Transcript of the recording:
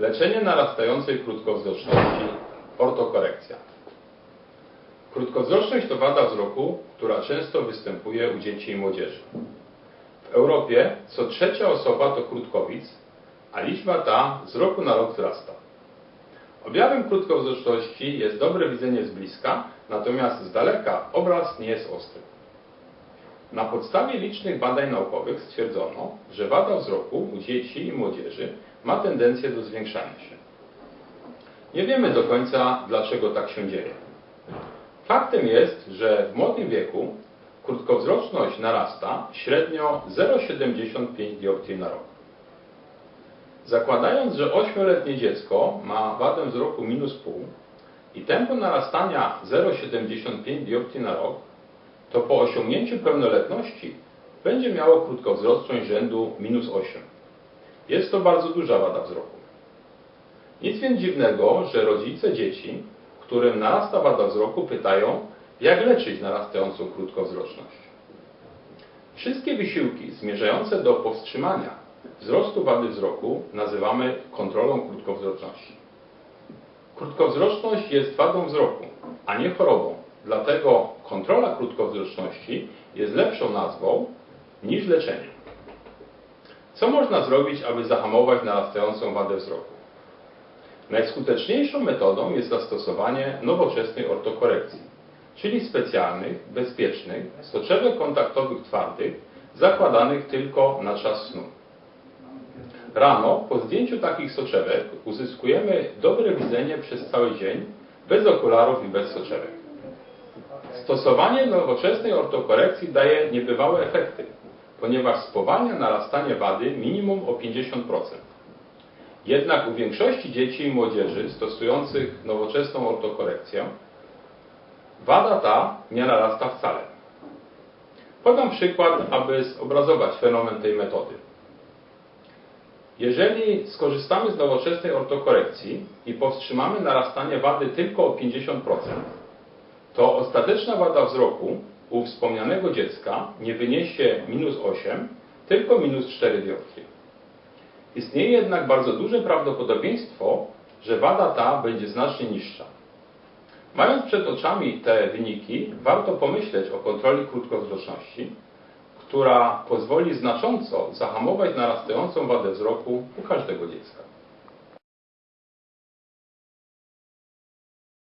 Leczenie narastającej krótkowzroczności, ortokorekcja. Krótkowzroczność to wada wzroku, która często występuje u dzieci i młodzieży. W Europie co trzecia osoba to krótkowic, a liczba ta z roku na rok wzrasta. Objawem krótkowzroczności jest dobre widzenie z bliska, natomiast z daleka obraz nie jest ostry. Na podstawie licznych badań naukowych stwierdzono, że wada wzroku u dzieci i młodzieży ma tendencję do zwiększania się. Nie wiemy do końca, dlaczego tak się dzieje. Faktem jest, że w młodym wieku krótkowzroczność narasta średnio 0,75 dioptrii na rok. Zakładając, że 8-letnie dziecko ma wadę wzroku minus pół i tempo narastania 0,75 dioptrii na rok, to po osiągnięciu pełnoletności będzie miało krótkowzroczność rzędu minus 8. Jest to bardzo duża wada wzroku. Nic więc dziwnego, że rodzice dzieci, którym narasta wada wzroku, pytają, jak leczyć narastającą krótkowzroczność. Wszystkie wysiłki zmierzające do powstrzymania wzrostu wady wzroku nazywamy kontrolą krótkowzroczności. Krótkowzroczność jest wadą wzroku, a nie chorobą. Dlatego kontrola krótkowzroczności jest lepszą nazwą niż leczenie. Co można zrobić, aby zahamować narastającą wadę wzroku? Najskuteczniejszą metodą jest zastosowanie nowoczesnej ortokorekcji, czyli specjalnych, bezpiecznych, soczewek kontaktowych twardych, zakładanych tylko na czas snu. Rano, po zdjęciu takich soczewek, uzyskujemy dobre widzenie przez cały dzień, bez okularów i bez soczewek. Stosowanie nowoczesnej ortokorekcji daje niebywałe efekty, ponieważ spowalnia narastanie wady minimum o 50%. Jednak u większości dzieci i młodzieży stosujących nowoczesną ortokorekcję wada ta nie narasta wcale. Podam przykład, aby zobrazować fenomen tej metody. Jeżeli skorzystamy z nowoczesnej ortokorekcji i powstrzymamy narastanie wady tylko o 50%, to ostateczna wada wzroku u wspomnianego dziecka nie wyniesie minus 8, tylko minus 4 dioptrie. Istnieje jednak bardzo duże prawdopodobieństwo, że wada ta będzie znacznie niższa. Mając przed oczami te wyniki, warto pomyśleć o kontroli krótkowzroczności, która pozwoli znacząco zahamować narastającą wadę wzroku u każdego dziecka.